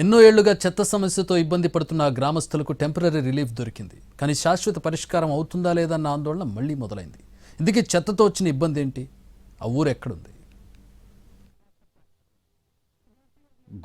ఎన్నో ఏళ్ళుగా చెత్త సమస్యతో ఇబ్బంది పడుతున్న గ్రామస్తులకు టెంపరీ రిలీఫ్ దొరికింది. కానీ శాశ్వత పరిష్కారం అవుతుందా లేదన్న ఆందోళన మళ్ళీ మొదలైంది. ఇందుకే చెత్తతో వచ్చిన ఇబ్బంది ఏంటి? ఆ ఊరు ఎక్కడుంది?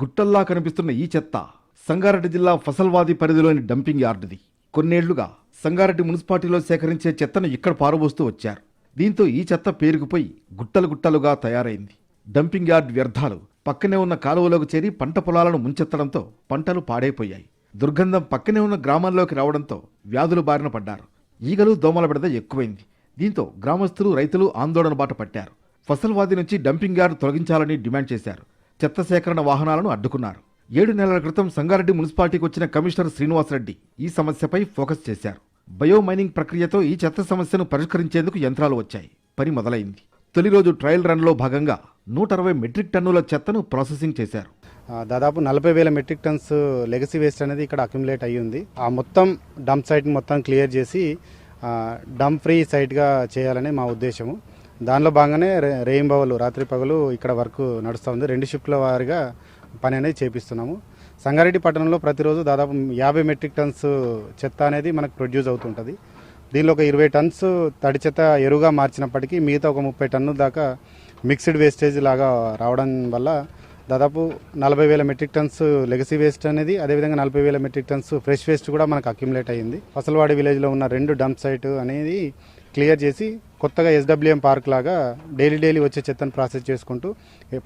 గుట్టల్లా కనిపిస్తున్న ఈ చెత్త సంగారెడ్డి జిల్లా ఫసల్వాది పరిధిలోని డంపింగ్ యార్డుది. కొన్నేళ్ళుగా సంగారెడ్డి మున్సిపాలిటీలో సేకరించే చెత్తను ఇక్కడ పారబోస్తూ వచ్చారు. దీంతో ఈ చెత్త పేరుకుపోయి గుట్టలు గుట్టలుగా తయారైంది. డంపింగ్ యార్డ్ వ్యర్థాలు పక్కనే ఉన్న కాలువలోకి చేరి పంట పొలాలను ముంచెత్తడంతో పంటలు పాడైపోయాయి. దుర్గంధం పక్కనే ఉన్న గ్రామాల్లోకి రావడంతో వ్యాధులు బారిన పడ్డారు. ఈగలు దోమల బిడద ఎక్కువైంది. దీంతో గ్రామస్తులు రైతులు ఆందోళన బాట పట్టారు. ఫసల్వాది నుంచి డంపింగ్ యార్డ్ తొలగించాలని డిమాండ్ చేశారు. చెత్త సేకరణ వాహనాలను అడ్డుకున్నారు. ఏడు నెలల క్రితం సంగారెడ్డి మున్సిపాలిటీకి వచ్చిన కమిషనర్ శ్రీనివాసరెడ్డి ఈ సమస్యపై ఫోకస్ చేశారు. బయో మైనింగ్ ప్రక్రియతో ఈ చెత్త సమస్యను పరిష్కరించేందుకు యంత్రాలు వచ్చాయి. పని మొదలైంది. తొలి రోజు ట్రయల్ రన్లో భాగంగా నూట అరవై మెట్రిక్ టన్నుల చెత్తను ప్రాసెసింగ్ చేశారు. దాదాపు నలభై వేల మెట్రిక్ టన్స్ లెగసీ వేస్ట్ అనేది ఇక్కడ అక్యుములేట్ అయ్యింది. ఆ మొత్తం డంప్ సైట్ మొత్తం క్లియర్ చేసి డంప్ ఫ్రీ సైట్గా చేయాలని మా ఉద్దేశము. దానిలో భాగంగానే రే రేయింబవలు రాత్రి పగలు ఇక్కడ వర్క్ నడుస్తూ ఉంది. రెండు షిఫ్ట్ల వారిగా పని అనేది చేపిస్తున్నాము. సంగారెడ్డి పట్టణంలో ప్రతిరోజు దాదాపు యాభై మెట్రిక్ టన్స్ చెత్త అనేది మనకు ప్రొడ్యూస్ అవుతుంటుంది. దీనిలో ఒక ఇరవై టన్స్ తడి చెత్త ఎరువుగా మార్చినప్పటికీ మిగతా ఒక ముప్పై టన్ను దాకా మిక్స్డ్ వేస్టేజ్ లాగా రావడం వల్ల దాదాపు నలభై వేల మెట్రిక్ టన్స్ లెగసీ వేస్ట్ అనేది అదేవిధంగా నలభై వేల మెట్రిక్ టన్స్ ఫ్రెష్ వేస్ట్ కూడా మనకు అక్యుములేట్ అయ్యింది. ఫసల్వాడి విలేజ్లో ఉన్న రెండు డంప్ సైట్ అనేది క్లియర్ చేసి కొత్తగా ఎస్డబ్ల్యూఎం పార్క్ లాగా డైలీ డైలీ వచ్చే చెత్తను ప్రాసెస్ చేసుకుంటూ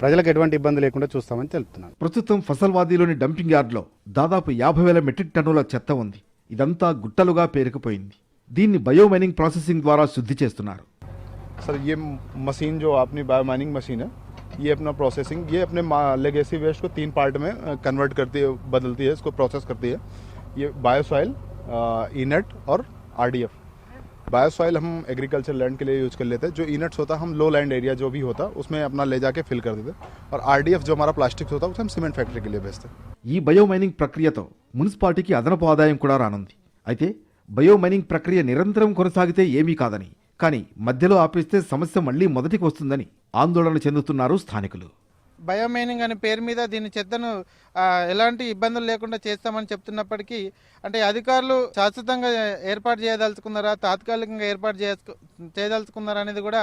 ప్రజలకు ఎటువంటి ఇబ్బంది లేకుండా చూస్తామని తెలుపుతున్నాను. ప్రస్తుతం ఫసల్వాదీలోని డంపింగ్ యార్డ్లో దాదాపు యాభై వేల మెట్రిక్ టన్నుల చెత్త ఉంది. ఇదంతా గుట్టలుగా పేరుకుపోయింది. దీన్ని బయో మైనింగ్ ప్రాసెసింగ్ ద్వారా శుద్ధి చేస్తున్నారు. सर ये मशीन जो अपनी बायो माइनिंग मशीन है ये अपना प्रोसेसिंग ये अपने लेगेसी वेस्ट को तीन पार्ट में कन्वर्ट करती है बदलती है इसको प्रोसेस करती है ये बायो सॉइल इनट और आरडीएफ बायो सॉइल हम एग्रीकल्चर लैंड के लिए यूज कर लेते हैं जो इनट्स होता है हम लो लैंड एरिया जो भी होता है उसमें अपना ले जाके फिल कर देते हैं और आरडीएफ जो हमारा प्लास्टिक होता है उसे हम सीमेंट फैक्ट्री के लिए भेजते हैं ఈ బయో మైనింగ్ ప్రక్రియతో మున్సిపాలిటీకి అదనపు ఆదాయం కూడా రానుంది అయితే బయో మైనింగ్ ప్రక్రియ నిరంతరం కొనసాగితే ఏమీ కాదని కానీ మధ్యలో ఆపేస్తే సమస్య మళ్ళీ మొదటికి వస్తుందని ఆందోళన చెందుతున్నారు స్థానికులు. బయోమైనింగ్ అనే పేరు మీద దీని చెత్తను ఎలాంటి ఇబ్బందులు లేకుండా చేస్తామని చెప్తున్నప్పటికీ అంటే అధికారులు శాశ్వతంగా ఏర్పాటు చేయదలుచుకున్నారా తాత్కాలికంగా ఏర్పాటు చేసుకు చేయదలుచుకున్నారా అనేది కూడా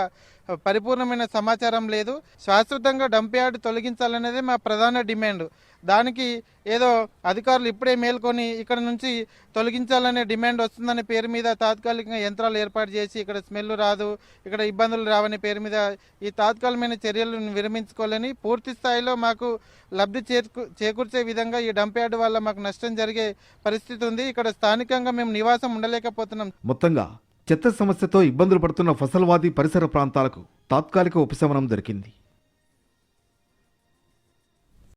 పరిపూర్ణమైన సమాచారం లేదు. శాశ్వతంగా డంప్ యార్డ్ తొలగించాలనేది మా ప్రధాన డిమాండ్. దానికి ఏదో అధికారులు ఇప్పుడే మేల్కొని ఇక్కడ నుంచి తొలగించాలనే డిమాండ్ వస్తుందనే పేరు మీద తాత్కాలికంగా యంత్రాలు ఏర్పాటు చేసి ఇక్కడ స్మెల్ రాదు ఇక్కడ ఇబ్బందులు రావనే పేరు మీద ఈ తాత్కాలికమైన చర్యలను విరమించుకోవాలని పూర్తి స్థాయిలో మాకు లబ్ధి చేకూర్చే విధంగా ఈ డంప్ యార్డ్ వల్ల మాకు నష్టం జరిగే పరిస్థితి ఉంది. ఇక్కడ స్థానికంగా మేము నివాసం ఉండలేకపోతున్నాం. మొత్తంగా చెత్త సమస్యతో ఇబ్బందులు పడుతున్న ఫసల్వాది పరిసర ప్రాంతాలకు తాత్కాలిక ఉపశమనం దొరికింది.